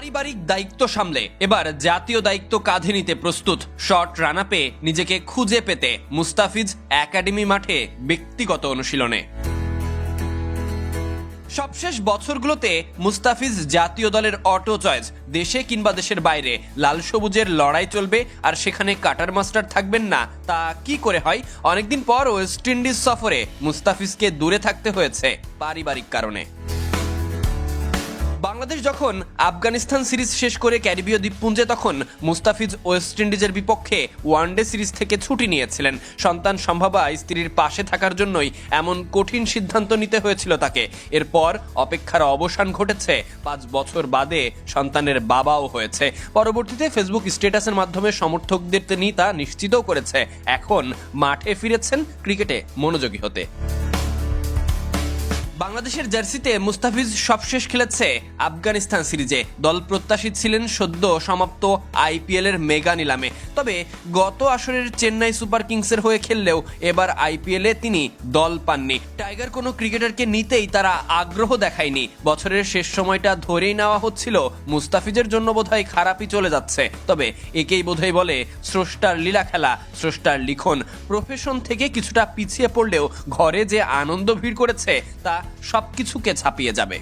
পারিবারিক দায়িত্ব সামলে। এবার জাতীয় দায়িত্ব কাঁধে নিতে প্রস্তুত। শর্ট রানাপে নিজেকে খুঁজে পেতে মুস্তাফিজ একাডেমি মাঠে ব্যক্তিগত অনুশীলনে। সবশেষ বছরগুলোতে মুস্তাফিজ জাতীয় দলের অটো চয়েস, দেশে কিংবা দেশের বাইরে। লাল সবুজের লড়াই চলবে, আর সেখানে কাটার মাস্টার থাকবেন না। তা কি করে হয়? অনেকদিন পর ওয়েস্ট ইন্ডিজ সফরে মুস্তাফিজকে দূরে থাকতে হয়েছে পারিবারিক কারণে। বাংলাদেশ যখন আফগানিস্তান সিরিজ শেষ করে ক্যারিবীয় দ্বীপপুঞ্জে তখন মুস্তাফিজ ওয়েস্ট ইন্ডিজের বিপক্ষে ওয়ানডে সিরিজ থেকে ছুটি নিয়েছিলেন। সন্তান সম্ভাবা স্ত্রীর পাশে থাকার জন্যই এমন কঠিন সিদ্ধান্ত নিতে হয়েছিল তাকে। এরপর অপেক্ষার অবসান ঘটেছে। পাঁচ বছর বাদে সন্তানের বাবাও হয়েছে। পরবর্তীতে ফেসবুক স্ট্যাটাসের মাধ্যমে সমর্থকদের তিনি তা নিশ্চিতও করেছে। এখন মাঠে ফিরেছেন ক্রিকেটে মনোযোগী হতে। বাংলাদেশের জার্সিতে মুস্তাফিজ সবশেষ খেলেছে আফগানিস্তান সিরিজে। দল প্রত্যাশিত ছিলেন সদ্য সমাপ্ত আইপিএল এর মেগা নিলামে। তবে গত আসরের চেন্নাই সুপার কিংসের হয়ে খেললেও এবার আইপিএল তিনি দল পাননি। টাইগার কোনো ক্রিকেটারকে নিতেই তারা আগ্রহ দেখায়নি। বছরের শেষ সময়টা ধরেই নেওয়া হচ্ছিল, মুস্তাফিজের জন্য বোধহয় খারাপই চলে যাচ্ছে। তবে একেই বোধহয় বলে স্রষ্টার লীলা খেলা, স্রষ্টার লিখন। প্রফেশন থেকে কিছুটা পিছিয়ে পড়লেও ঘরে যে আনন্দ ভিড় করেছে, তা সবকিছুকে ছাপিয়ে যাবে।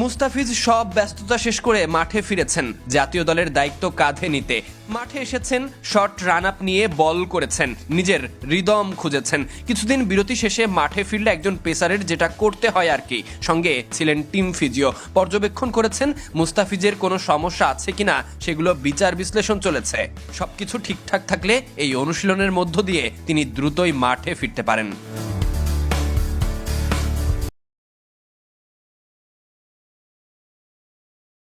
মুস্তাফিজ সব ব্যস্ততা শেষ করে মাঠে ফিরেছেন। জাতীয় দলের দায়িত্ব কাঁধে নিতে। মাঠে এসেছেন শর্ট রান আপ নিয়ে বল করেছেন, নিজের রিদম খুঁজেছেন। কিছুদিন বিরতি শেষে মাঠে ফিরলে একজন পেসারের যেটা করতে হয় আর কি, সঙ্গে ছিলেন টিম ফিজিও। পর্যবেক্ষণ করেছেন, মুস্তাফিজের কোনো সমস্যা আছে কিনা সেগুলো বিচার বিশ্লেষণ চলেছে। সবকিছু ঠিকঠাক থাকলে এই অনুশীলনের মধ্য দিয়ে তিনি দ্রুতই মাঠে ফিরতে পারেন।